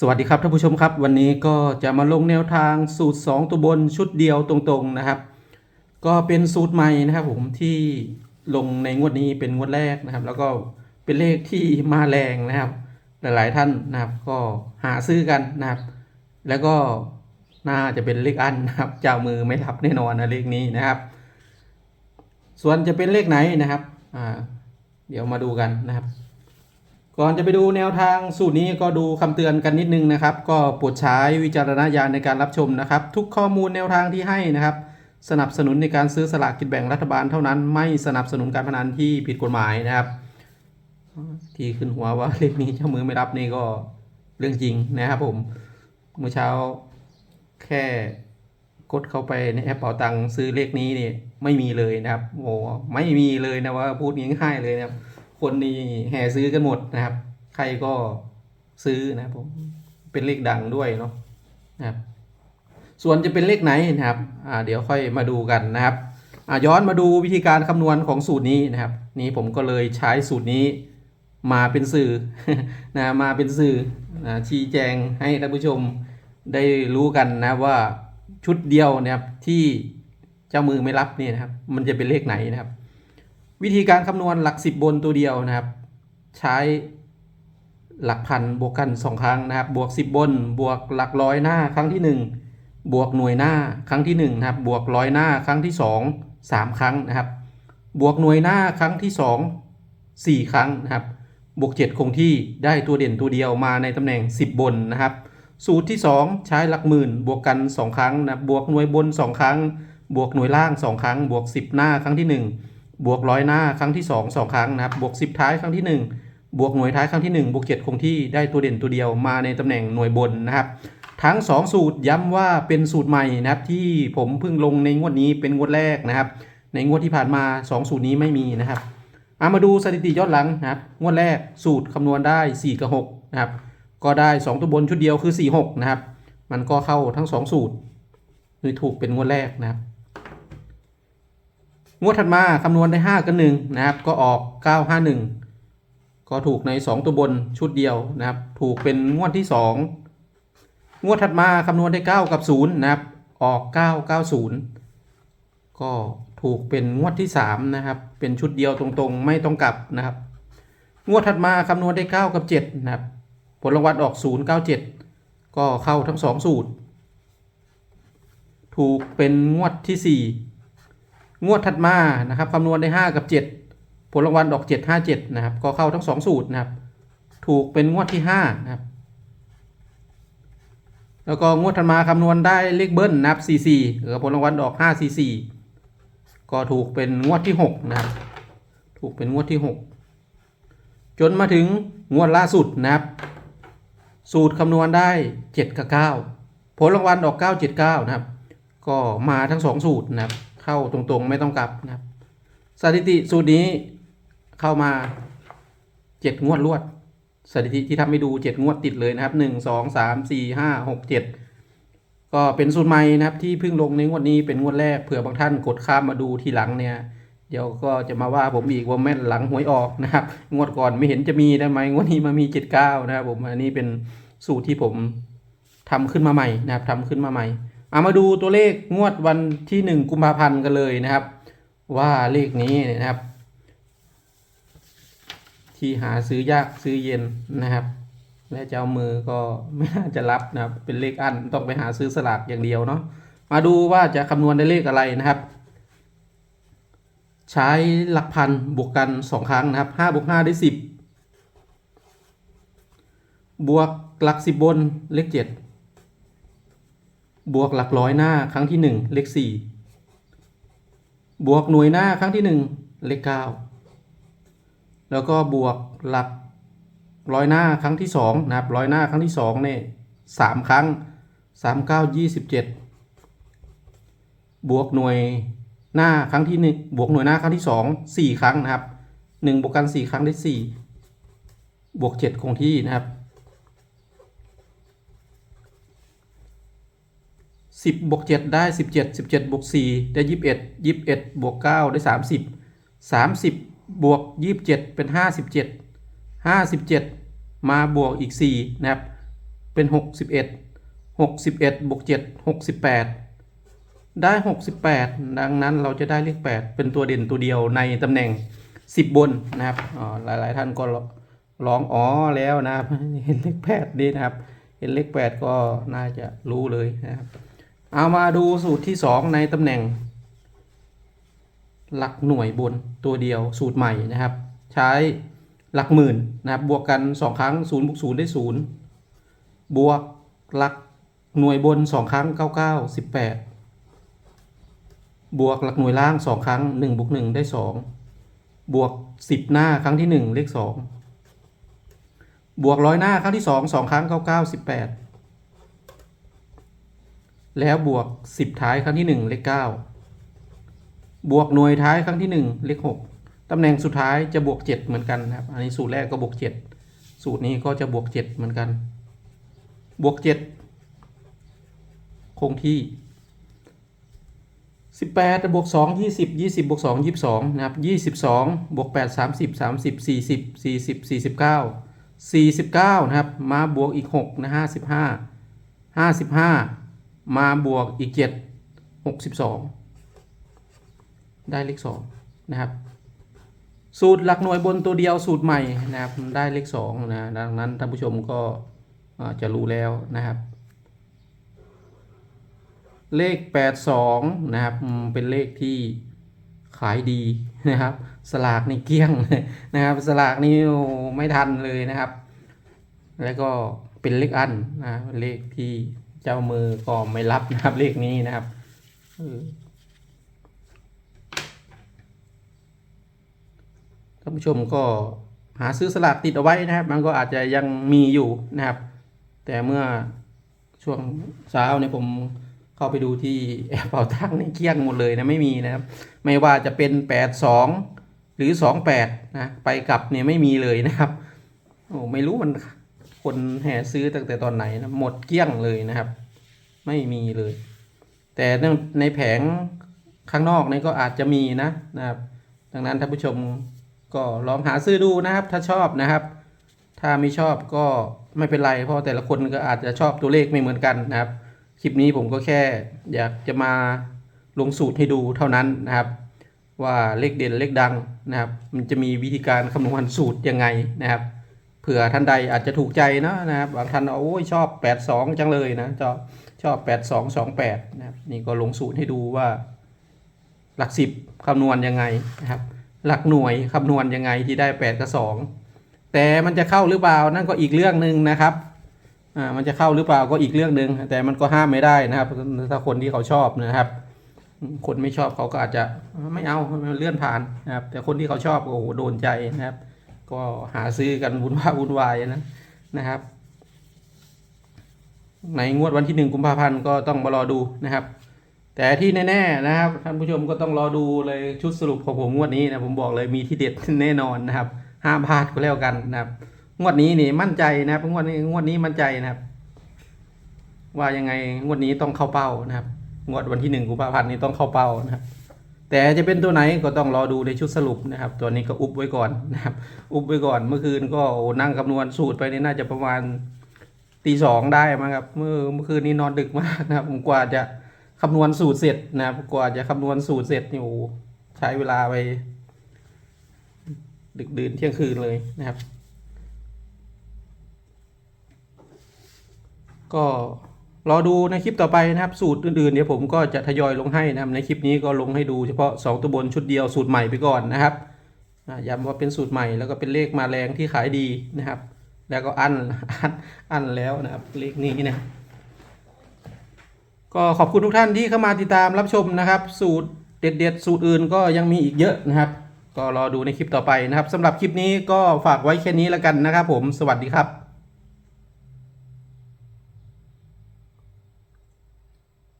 สวัสดีครับท่านผู้ชมครับ วันนี้ก็จะมาลงแนวทางสูตร 2 ตัวบนชุดเดียวตรงๆนะครับ ก็เป็นสูตรใหม่นะครับผมที่ลงในงวดนี้เป็นงวดแรกนะครับ แล้วก็เป็นเลขที่มาแรงนะครับ หลายๆท่านนะครับก็หาซื้อกันนะครับ แล้วก็น่าจะเป็นเลขอันนะครับเจ้ามือไม่รับแน่นอนนะเลขนี้นะครับ ส่วนจะเป็นเลขไหนนะครับอ่าเดี๋ยวมาดูกันนะครับ ก่อนจะไปดูแนวทางสูตรนี้ก็ดูคำเตือนกันนิดนึงนะครับ ก็โปรดใช้วิจารณญาณในการรับชมนะครับ ทุกข้อมูลแนวทางที่ให้นะครับ สนับสนุนในการซื้อสลากกินแบ่งรัฐบาลเท่านั้น ไม่สนับสนุนการพนันที่ผิดกฎหมายนะครับ ที่ขึ้นหัวว่าเลขนี้เจ้ามือไม่รับนี่ก็เรื่องจริงนะครับผมเมื่อเช้าแค่กดเข้าไปในแอปเป๋าตังซื้อเลขนี้นี่ไม่มีเลยนะครับโอ้ไม่มีเลยนะว่าพูดง่ายๆเลยนะครับ คนนี่แห่ซื้อกันหมดนะครับ ใครก็ซื้อนะครับผมเป็นเลขดังด้วยเนาะนะครับส่วนจะเป็นเลขไหนนะครับอ่าเดี๋ยวค่อยมาดูกันนะครับอ่าย้อนมาดูวิธีการคำนวณของสูตรนี้นะครับ นี่ผมก็เลยใช้สูตรนี้มาเป็นสื่อนะมาเป็นสื่อนะชี้แจงให้ท่านผู้ชมได้รู้กันนะว่าชุดเดียวนะครับที่เจ้ามือไม่รับนี่นะครับ มันจะเป็นเลขไหนนะครับ วิธีการคำนวณหลักสิบบนตัวเดียวนะครับ ใช้หลักพันบวกกันสองครั้งนะครับ บวกสิบบน บวกหลักร้อยหน้าครั้งที่หนึ่งบวกหน่วยหน้าครั้งที่หนึ่งนะครับ บวกร้อยหน้าครั้งที่สองสามครั้งนะครับ บวกหน่วยหน้าครั้งที่สองสี่ครั้งนะครับ บวกเจ็ดคงที่ได้ตัวเด่นตัวเดียวมาในตำแหน่ง 10 บนนะครับ สูตรที่ 2 ใช้หลักหมื่น บวกกัน 2 ครั้งนะบวกหน่วยบน 2 ครั้ง บวกหน่วยล่าง 2 ครั้ง บวก 10 หน้าครั้งที่ 1 บวกร้อยหน้าครั้งที่ 2 2 ครั้งนะครับ บวก 10 ท้ายครั้งที่ 1 บวกหน่วยท้ายครั้งที่ 1 บวก7คงที่ได้ตัวเด่นตัวเดียวมาในตำแหน่งหน่วยบนนะครับ ทั้ง 2 สูตรย้ำว่าเป็นสูตรใหม่นะครับ ที่ผมเพิ่งลงในงวดนี้เป็นงวดแรกนะครับ ในงวดที่ผ่านมา 2 สูตรนี้ไม่มีนะครับเอามาดูสถิติยอนหลังนะครับ งวดแรกสูตรคำนวณได้ 4 กับ6นะครับ ก็ได้ 2 ตัวบนชุดเดียวคือ 4 6 นะครับ มันก็เข้าทั้ง 2 สูตรคือถูกเป็นงวดแรกนะครับ งวดถัดมาคำนวณได้ 5 กับ 1 นะครับ ก็ออก 9 5 1 ก็ถูกใน 2 ตัวบนชุดเดียวนะครับ ถูกเป็นงวดที่ 2 งวดถัดมาคำนวณได้ 9 กับ 0 นะครับ ออก 9 9 0 ก็ถูกเป็นงวดที่ 3 นะครับ เป็นชุดเดียวตรงๆ ไม่ต้องกลับนะครับ งวดถัดมาคำนวณได้ 9 กับ 7 นะครับ ผลรางวัลออก 0 9 7 ก็เข้าทั้ง 2 สูตร ถูกเป็นงวดที่ 4 งวดถัดมานะครับคำนวณได้ 5 กับ 7 ผลรางวัลออก 7 5 7 นะครับ ก็เข้าทั้ง 2 สูตรนะครับ ถูกเป็นงวดที่ 5 นะครับ แล้วก็งวดถัดมาคำนวณได้เลขเบิ้ลนะครับ 4 4หรือผลรางวัลออก 5 4 4 ก็ถูกเป็นงวดที่ 6 นะครับ ถูกเป็นงวดที่ 6 จนมาถึงงวดล่าสุดนะครับ สูตรคำนวณได้ 7 กับ 9 ผลรางวัลออก 9 7 9 นะครับ ก็มาทั้ง 2 สูตรนะครับ เข้าตรงๆไม่ต้องกลับนะครับ สถิติสูตรนี้เข้ามา7งวดรวด สถิติที่ทำให้ดู7งวดติดเลยนะครับ1 2 3 4 5 6 7ก็เป็นสูตรใหม่นะครับที่เพิ่งลงในงวดนี้เป็นงวดแรกเผื่อบางท่านกดข้ามมาดูทีหลังเนี่ยเดี๋ยวก็จะมาว่าผมอีกว่าแม่นหลังหวยออกนะครับ งวดก่อนไม่เห็นจะมีได้ไหมงวดนี้มามี79นะครับผมอันนี้เป็นสูตรที่ผมทำขึ้นมาใหม่นะครับทำขึ้นมาใหม่ เอามาดูตัวเลขงวดวันที่ 1 กุมภาพันธ์กันเลยนะครับ ว่าเลขนี้นะครับ ที่หาซื้อยากซื้อเย็นนะครับ และเจ้ามือก็ไม่น่าจะรับนะครับ เป็นเลขอันต้องไปหาซื้อสลากอย่างเดียวเนาะมาดูว่าจะคำนวณได้เลขอะไรนะครับ ใช้หลักพันบวกกันสองครั้งนะครับห้าบวกห้าได้สิบบวกหลักสิบบนเลขเจ็ด บวกหลักร้อยหน้าครั้งที่หนึ่งเลขสี่บวกหน่วยหน้าครั้งที่หนึ่งเลขเก้าแล้วก็บวกหลักร้อยหน้าครั้งที่สองนะครับร้อยหน้าครั้งที่สองเนี่ยสามครั้งสามเก้ายี่สิบเจ็ดบวกหน่วยหน้าครั้งที่หนึ่งบวกหน่วยหน้าครั้งที่สองสี่ครั้งนะครับหนึ่งบวกกันสี่ครั้งได้สี่บวกเจ็ดคงที่นะครับ สิบบวกเจ็ดได้สิบเจ็ดสิบเจ็ดบวกสี่ได้ยี่สิบเอ็ดยี่สิบเอ็ดบวกเก้าได้สามสิบสามสิบบวกยี่สิบเจ็ดเป็นห้าสิบเจ็ดห้าสิบเจ็ดมาบวกอีกสี่นะครับ เป็นหกสิบเอ็ดหกสิบเอ็ดบวกเจ็ดหกสิบแปดได้หกสิบแปดดังนั้นเราจะได้เลขแปดเป็นตัวเด่นตัวเดียวในตำแหน่งสิบบนนะครับอ๋อหลายๆท่านก็ร้องอ๋อแล้วนะครับ เห็นเลขแปดดีนะครับ เห็นเลขแปดก็น่าจะรู้เลยนะครับ เอามาดูสูตรที่สองในตำแหน่ง หลักหน่วยบนตัวเดียวสูตรใหม่นะครับ ใช้หลักหมื่นนะครับบวกกัน 2 ครั้ง0บวก0ได้ 0 บวกหลักหน่วยบน 2 ครั้ง 99 18 บวกหลักหน่วยล่าง 2 ครั้ง1บวก1ได้ 2 บวก 10 หน้าครั้งที่ 1 เลข 2 บวกร้อยหน้าครั้งที่ 2 2 ครั้ง 99 18 แล้วบวก 10 ท้ายครั้งที่ 1 เลข 9 บวกหน่วยท้ายครั้งที่ 1 เลข 6 ตำแหน่งสุดท้ายจะบวก 7 เหมือนกันนะครับ อันนี้สูตรแรกก็บวก 7 สูตรนี้ก็จะบวก 7 เหมือนกัน บวก 7 คงที่ 18บวก2 20 20บวก2 22 นะครับ 22 บวก 8 30 30 40 40 49 49 นะครับ มาบวกอีก 6 นะ 55 55 มาบวกอีก 7 62 ได้เลขสองนะครับ สูตรหลักหน่วยบนตัวเดียวสูตรใหม่นะครับได้เลขสองนะดังนั้นท่านผู้ชมก็จะรู้แล้วนะครับ เลขแปดสองนะครับเป็นเลขที่ขายดีนะครับ สลากนี่เกลี้ยงนะครับ สลากนี้ไม่ทันเลยนะครับ แล้วก็เป็นเลขอันนะเลขที่ จ้ามือก็ไม่รับนะครับเลขนี้นะครับท่านผู้ชมก็หาซื้อสลากติดเอาไว้นะครับ มันก็อาจจะยังมีอยู่นะครับ แต่เมื่อช่วงเช้าเนี่ยผมเข้าไปดูที่แอปเป่าตังนี่เกลี้ยงหมดเลยนะไม่มีนะครับ ไม่ว่าจะเป็น 82 หรือ 28 นะ ไปกลับเนี่ยไม่มีเลยนะครับโอ้ไม่รู้มัน คนแห่ซื้อตั้งแต่ตอนไหนนะหมดเกลี้ยงเลยนะครับ ไม่มีเลย แต่ในแผงข้างนอกนี่ก็อาจจะมีนะนะครับ ดังนั้นท่านผู้ชมก็ลองหาซื้อดูนะครับ ถ้าชอบนะครับ ถ้าไม่ชอบก็ไม่เป็นไร เพราะแต่ละคนก็อาจจะชอบตัวเลขไม่เหมือนกันนะครับ คลิปนี้ผมก็แค่อยากจะมาลงสูตรให้ดูเท่านั้นนะครับ ว่าเลขเด่นเลขดังนะครับ มันจะมีวิธีการคำนวณสูตรยังไงนะครับ ผื่อท่านใดอาจจะถูกใจนะนะครับบางท่านโอ้ยชอบ 82 จังเลยนะชอบชอบ 8228 นะครับนี่ก็ลงสูตรให้ดูว่า หลักสิบคำนวณยังไงนะครับ หลักหน่วยคำนวณยังไงที่ได้แปดกับสองแต่มันจะเข้าหรือเปล่านั่นก็อีกเรื่องหนึ่งนะครับอ่ามันจะเข้าหรือเปล่าก็อีกเรื่องหนึ่งแต่มันก็ห้ามไม่ได้นะครับ ถ้าคนที่เขาชอบนะครับ คนไม่ชอบเขาก็อาจจะไม่เอาเลื่อนผ่านนะครับ แต่คนที่เขาชอบโอ้โหโดนใจนะครับ ก็หาซื้อกันวุ่นวายวุ่นวายนะนะครับ ในงวดวันที่หนึ่งกุมภาพันธ์ก็ต้องมารอดูนะครับ แต่ที่แน่ๆนะครับท่านผู้ชมก็ต้องรอดูเลยชุดสรุปของผมงวดนี้นะผมบอกเลยมีที่เด็ดแน่นอนนะครับห้ามพลาดก็แล้วกันนะครับงวดนี้นี่มั่นใจนะครับงวดนี้งวดนี้มั่นใจนะครับ ว่ายังไงงวดนี้ต้องเข้าเป้านะครับ งวดวันที่หนึ่งกุมภาพันธ์นี้ต้องเข้าเป้านะครับ แต่จะเป็นตัวไหนก็ต้องรอดูในชุดสรุปนะครับ ตัวนี้ก็อุบไว้ก่อนนะครับ อุบไว้ก่อนเมื่อคืนก็นั่งคำนวณสูตรไปนี่น่าจะประมาณตีสองได้มั้งครับ เมื่อเมื่อคืนนี้นอนดึกมากนะครับกว่าจะคำนวณสูตรเสร็จนะครับกว่าจะคำนวณสูตรเสร็จนี่โอ้โหใช้เวลาไป ดึกดื่นเที่ยงคืนเลยนะครับ ก็ รอดูในคลิปต่อไปนะครับ สูตรอื่นๆเดี๋ยวผมก็จะทยอยลงให้นะครับ ในคลิปนี้ก็ลงให้ดูเฉพาะ 2 ตัวบนชุดเดียวสูตรใหม่ไปก่อนนะครับอ่าย้ำว่าเป็นสูตรใหม่แล้วก็เป็นเลขมาแรงที่ขายดีนะครับ แล้วก็อันอันอันแล้วนะครับเลขนี้นะก็ขอบคุณทุกท่านที่เข้ามาติดตามรับชมนะครับ สูตรเด็ดๆ สูตรอื่นก็ยังมีอีกเยอะนะครับ ก็รอดูในคลิปต่อไปนะครับสำหรับคลิปนี้ก็ฝากไว้แค่นี้แล้วกันนะครับ ผมสวัสดีครับ